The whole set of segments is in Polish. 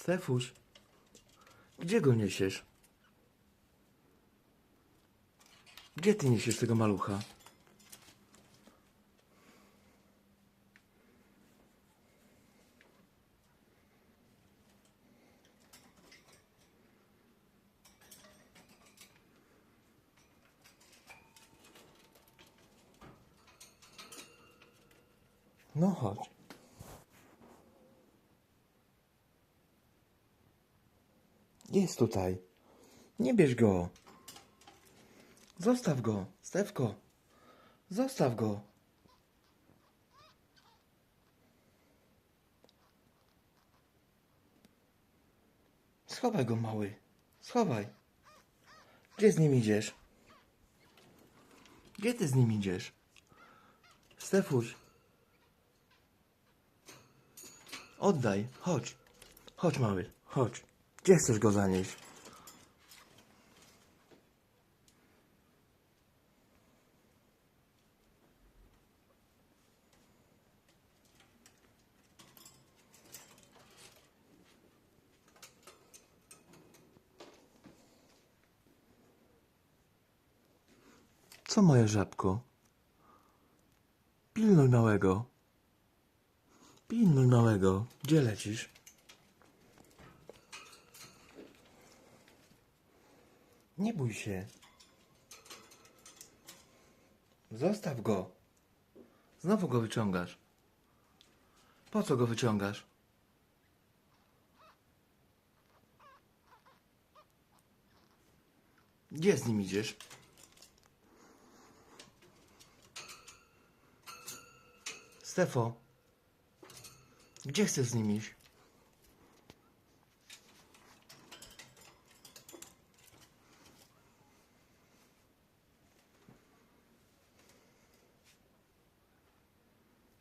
Stefuś, gdzie go niesiesz? Gdzie ty niesiesz tego malucha? No chodź. Jest tutaj. Nie bierz go. Zostaw go, Stewko. Zostaw go. Schowaj go, mały. Schowaj. Gdzie z nim idziesz? Gdzie ty z nim idziesz? Stefuś. Oddaj, chodź. Chodź, mały, chodź. Gdzie chcesz go zanieść? Co moje żabko? Pilnuj małego. Pilnuj małego. Gdzie lecisz? Nie bój się. Zostaw go. Znowu go wyciągasz. Po co go wyciągasz? Gdzie z nim idziesz? Stefo, gdzie chcesz z nim iść?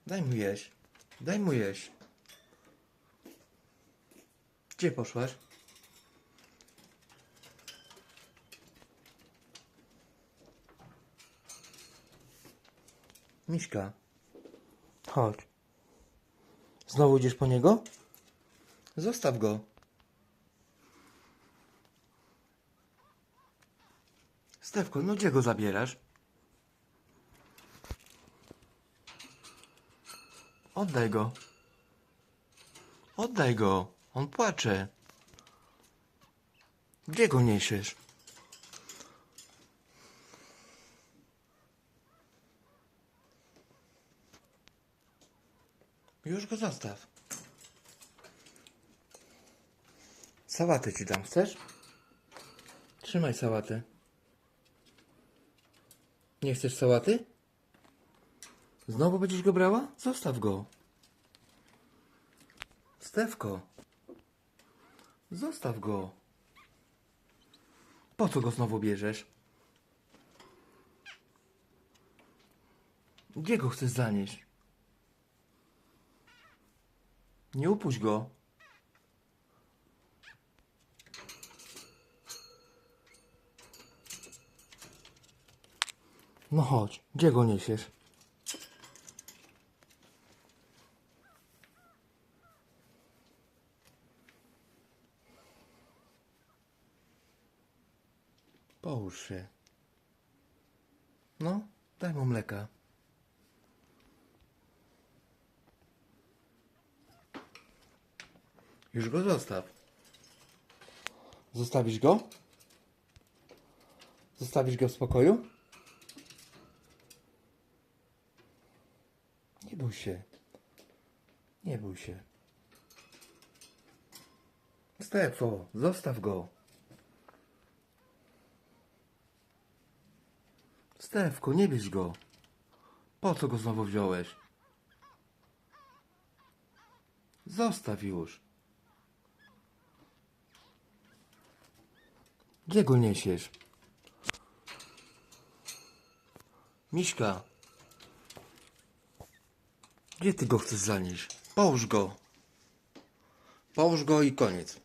Daj mu jeść. Daj mu jeść. Gdzie poszłaś? Miśka. Chodź. Znowu idziesz po niego? Zostaw go. Stewko, no gdzie go zabierasz? Oddaj go. Oddaj go. On płacze. Gdzie go niesiesz? Już go zostaw. Sałatę ci dam, chcesz? Trzymaj sałatę. Nie chcesz sałaty? Znowu będziesz go brała? Zostaw go. Stewko. Zostaw go. Po co go znowu bierzesz? Gdzie go chcesz zanieść? Nie upuść go. No chodź, gdzie go niesiesz? Połóż się. No, daj mu mleka. Już go zostaw. Zostawisz go? Zostawisz go w spokoju? Nie bój się. Nie bój się. Stefo, zostaw go. Stefko, nie bierz go. Po co go znowu wziąłeś? Zostaw już. Gdzie go niesiesz? Miśka. Gdzie ty go chcesz zanieść? Połóż go. Połóż go i koniec.